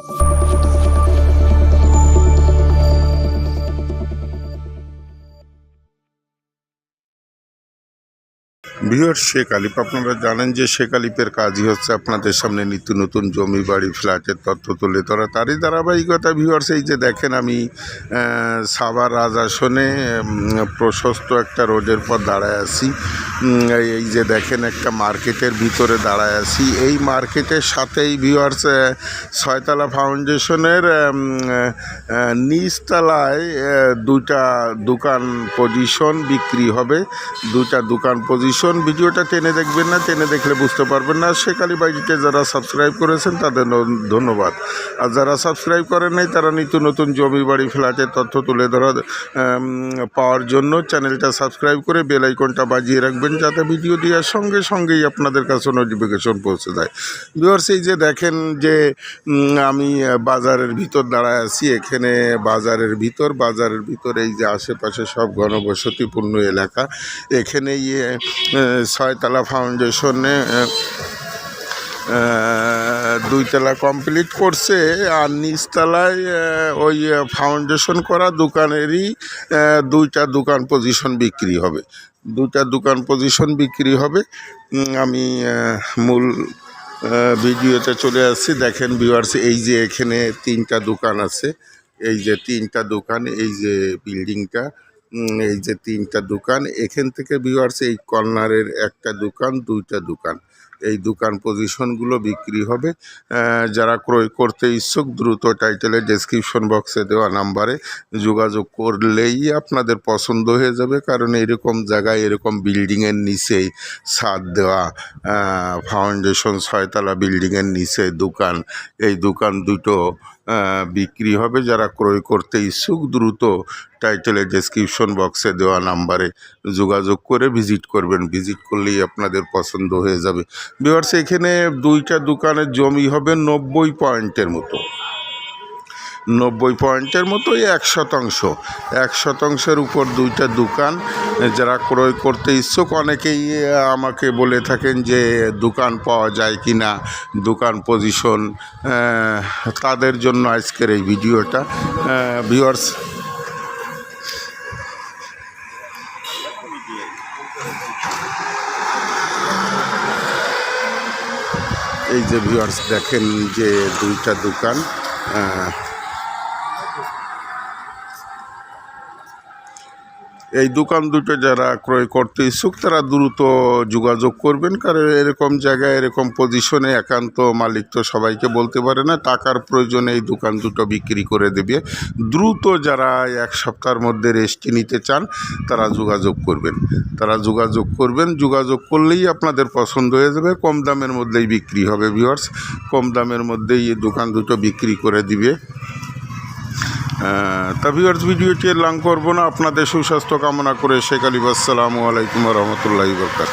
Thank you. ভিওর শেখ আলিপ আপনারা জানেন যে শেখ আলিপের কাজই হচ্ছে আপনাদের সামনে নিত্য নতুন জমি বাড়ি ফ্ল্যাটের তথ্য তুলে ধরা। তারই ধারাবাহিকতা ভিওর্স এই যে দেখেন আমি আহ, সাভার রাজাসনে প্রশস্ত একটা রোডের পর দাঁড়ায় আছি। এই- যে দেখেন একটা মার্কেটের ভিতরে দাঁড়ায় আছি। এই মার্কেটের সাথেই ভিওয়ার্স ছয়তলা ফাউন্ডেশনের নিচতলায় দুইটা দোকান পজিশন বিক্রি হবে। দুটা দোকান পজিশন ভিডিওটা টেনে দেখবেন না, টেনে দেখলে বুঝতে পারবেন না। শেখালি বাইটিতে যারা সাবস্ক্রাইব করেছেন, তাদের ধন্যবাদ। আর যারা সাবস্ক্রাইব করেন নাই তারা নিত্য নতুন জমি বাড়ি ফ্ল্যাটের তথ্য তুলে ধরা পাওয়ার জন্য চ্যানেলটা সাবস্ক্রাইব করে বেল আইকনটা বাজিয়ে রাখবেন যাতে ভিডিও দেওয়ার সঙ্গে সঙ্গেই আপনাদের কাছে নোটিফিকেশন পৌঁছে যায়। ভিউয়ার্স এই যে দেখেন যে আমি বাজারের ভিতর দাঁড়ায় আছি এখানে বাজারের ভিতর বাজারের ভিতর এই যে আশেপাশে সব ঘনবসতিপূর্ণ এলাকা এখানেই আহ, ছয়তলা ফাউন্ডেশনে দুইতলা কমপ্লিট করছে আর নিচতলায় ওই ফাউন্ডেশন করা দোকানেরই দুইটা দোকান পজিশন বিক্রি হবে। দুইটা দোকান পজিশন বিক্রি হবে। আমি মূল ভিডিওতে চলে আসছি। দেখেন ভিউয়ার্স এই যে এখানে তিনটা দোকান আছে। এই যে তিনটা দোকান, এই যে বিল্ডিংটা এই যে তিনটা দোকান। এখান থেকে ভিউয়ার্স এই কর্নারের একটা দোকান, দুইটা দোকান। এই দোকান পজিশনগুলো বিক্রি হবে। যারা ক্রয় করতে ইচ্ছুক, দ্রুত টাইটেলের ডেসক্রিপশন বক্সে দেওয়া নাম্বারে যোগাযোগ করলেই আপনাদের পছন্দ হয়ে যাবে, কারণ এরকম জায়গায়, এরকম বিল্ডিংয়ের নিচেই ছাদ দেওয়া ফাউন্ডেশন ছয়তলা বিল্ডিংয়ের নিচে দোকান। এই দোকান দুটো বিক্রি হবে, যারা ক্রয় করতে ইচ্ছুক, দ্রুত টাইটেলের ডেসক্রিপশন বক্সে দেওয়া নাম্বারে যোগাযোগ করে ভিজিট করবেন। ভিজিট করলেই আপনাদের পছন্দ হয়ে যাবে। বিভার্স এখানে দুইটা দোকানের জমি হবে নব্বই পয়েন্টের মতো। নব্বই পয়েন্টের মতোই এক শতাংশ। এক শতাংশের উপর দুইটা দোকান যারা ক্রয় করতে ইচ্ছুক, অনেকেই আমাকে বলে থাকেন যে দোকান পাওয়া যায় কি না দোকান পজিশন তাদের জন্য আজকের এই ভিডিওটা। ভিউয়ার্স এই যে ভিউয়ার্স দেখেন যে দুইটা দোকান এই দোকান দুটো যারা ক্রয় করতে ইচ্ছুক, তারা দ্রুত যোগাযোগ করবেন, কারণ এরকম জায়গায়, এরকম পজিশনে একান্ত মালিক তো সবাইকে বলতে পারে না, টাকার প্রয়োজনে এই দোকান দুটো বিক্রি করে দেবে। দ্রুত যারা এক সপ্তাহের মধ্যে রেস্টি নিতে চান, তারা যোগাযোগ করবেন। তারা যোগাযোগ করবেন, যোগাযোগ করলেই আপনাদের পছন্দ হয়ে যাবে, কম দামের মধ্যেই বিক্রি হবে ভিউয়ার্স কম দামের মধ্যেই এই দোকান দুটো বিক্রি করে দিবে। আহ, তা ভিউয়ার্স ভিডিওটি লং করব না। আপনাদের সুস্বাস্থ্য কামনা করে শেখ আলিবাসালামু আলাইকুম রহমতুল্লাহ বরকাত